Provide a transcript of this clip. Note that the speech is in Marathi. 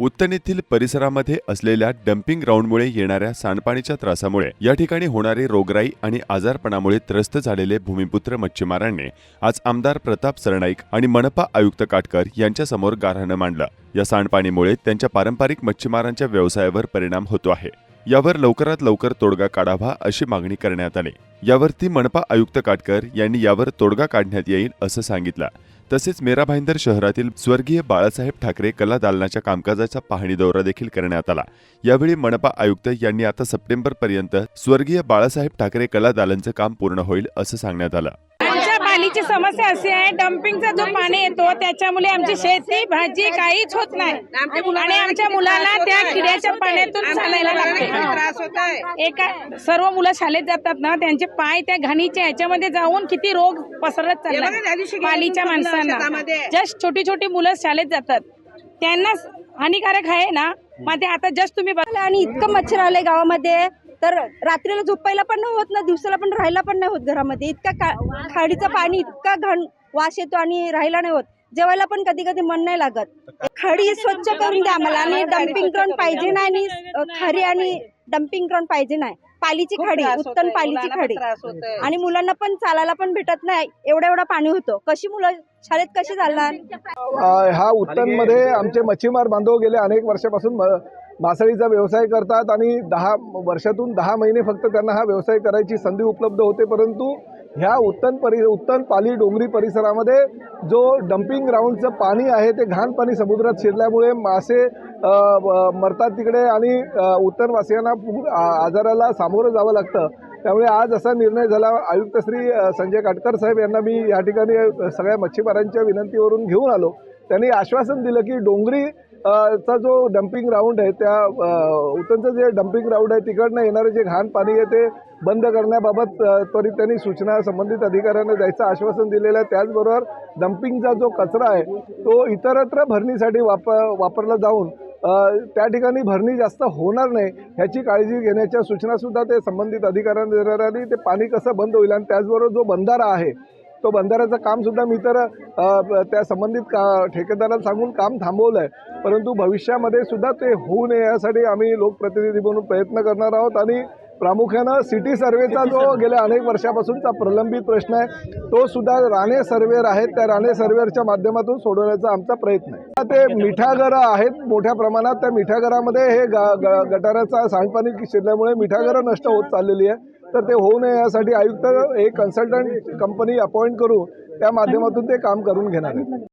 उत्तन येथील परिसरामध्ये असलेल्या डम्पिंग ग्राउंडमुळे येणाऱ्या सांडपाणीच्या त्रासामुळे या ठिकाणी होणारी रोगराई आणि आजारपणामुळे त्रस्त झालेले भूमिपुत्र मच्छीमारांनी आज आमदार प्रताप सरनाईक आणि मनपा आयुक्त काटकर यांच्यासमोर गारहाणं मांडलं. या सांडपाणीमुळे त्यांच्या पारंपरिक मच्छीमारांच्या व्यवसायावर परिणाम होतो आहे. यावर लवकरात लवकर तोडगा काढावा अशी मागणी करण्यात आली. यावरती मनपा आयुक्त काटकर यांनी यावर तोडगा काढण्यात येईल असं सांगितलं. तसेच मेरा भाईंदर शहरातील स्वर्गीय बाळासाहेब ठाकरे कला दालनाच्या कामकाजाचा पाहणी दौरा देखील करण्यात आला. यावेळी मनपा आयुक्त यांनी आता सप्टेंबर पर्यंत स्वर्गीय बाळासाहेब ठाकरे कला दालनचं काम पूर्ण होईल असं सांगण्यात आलं. पाणीची समस्या अशी आहे डम्पिंगचा जो पाणी येतो त्याच्यामुळे आमची शेती भाजी काहीच होत नाही. आणि आमच्या मुलाला त्या किड्याच्या पाण्यातून चालायला लागते. त्रास होत आहे. एका सर्व मुलं शाळेत जातात ना त्यांचे पाय त्या घाणीच्या ह्याच्यामध्ये जाऊन किती रोग पसरत चालला पालीच्या माणसांना. जस्ट छोटी छोटी मुलं शाळेत जातात. त्यांना हानिकारक आहे ना मग ते आता जस्ट तुम्ही बघा. आणि इतकं मच्छर आलंय गावामध्ये. तर रात्रीला झोपायला पण नाही होत ना दिवसाला पण राहायला पण नाही होत घरामध्ये. इतका का- खाडीचं पाणी इतका घाण वास येतो आणि राहायला नाही होत. जेवायला पण कधी कधी मन नाही लागत. खाडी स्वच्छ करून द्या आम्हाला आणि डम्पिंग ग्राउंड पाहिजे नाही आणि खारी आणि डम्पिंग ग्राउंड पाहिजे नाही. पालीची खाडी होतोय, पालीची खाडी. आणि मुलांना पण चालायला पण भेटत नाही. एवढं एवढं पाणी होतं. कशी मुलं शाळेत कशी चालणार? हा उत्तनमध्ये आमचे मच्छीमार बांधव गेले अनेक वर्षापासून मासळीचा व्यवसाय करतात आणि दहा वर्षातून दहा महिने फक्त त्यांना हा व्यवसाय करायची संधी उपलब्ध होते परंतु ह्या उत्तन परि उत्तन पाली डोंगरी परिसरामध्ये जो डम्पिंग ग्राउंडचं पाणी आहे ते घाण पाणी समुद्रात शिरल्यामुळे मासे मरतात तिकडे आणि उत्तरवासियांना आजाराला सामोरं जावं लागतं. त्यामुळे आज असा निर्णय झाला. आयुक्त श्री संजय काटकर साहेब यांना मी या ठिकाणी सगळ्या मच्छीमारांच्या विनंतीवरून घेऊन आलो. त्यांनी आश्वासन दिलं की डोंगरी चा जो डम्पिंग ग्राउंड आहे त्या उतनचं जे डम्पिंग ग्राउंड आहे तिकडनं येणारे जे घाण पाणी आहे ते बंद करण्याबाबत त्वरित त्यांनी सूचना संबंधित अधिकाऱ्यांना द्यायचं आश्वासन दिलेलं आहे. त्याचबरोबर डम्पिंगचा जो कचरा आहे तो इतरत्र भरणीसाठी वाप वापरला जाऊन त्या ठिकाणी भरणी जास्त होणार नाही ह्याची काळजी घेण्याच्या सूचनासुद्धा ते संबंधित अधिकाऱ्यांना देणार आणि ते पाणी कसं बंद होईल आणि त्याचबरोबर जो बंधारा आहे तो बंधाऱ्याचं काम सुद्धा मी तर त्या संबंधित का ठेकेदाराला सांगून काम थांबवलं आहे परंतु भविष्यामध्ये सुद्धा ते होऊ नये यासाठी आम्ही लोकप्रतिनिधी म्हणून प्रयत्न करणार आहोत आणि प्रामुख्यानं सिटी सर्वेचा जो गेल्या अनेक वर्षापासूनचा प्रलंबित प्रश्न आहे तो सुद्धा राणे सर्वेअर आहेत. त्या राणे सर्वेअरच्या माध्यमातून सोडवण्याचा आमचा प्रयत्न आहे. ते मिठागरं आहेत मोठ्या प्रमाणात. त्या मिठागरामध्ये हे ग- गटाराचा सांडपाणी शिरल्यामुळे मिठागरं नष्ट होत चाललेली आहे. तर ते होऊ नये यासाठी आयुक्त एक कन्सल्टंट कंपनी अपॉइंट करून त्या माध्यमातून ते काम करून घेणार आहेत.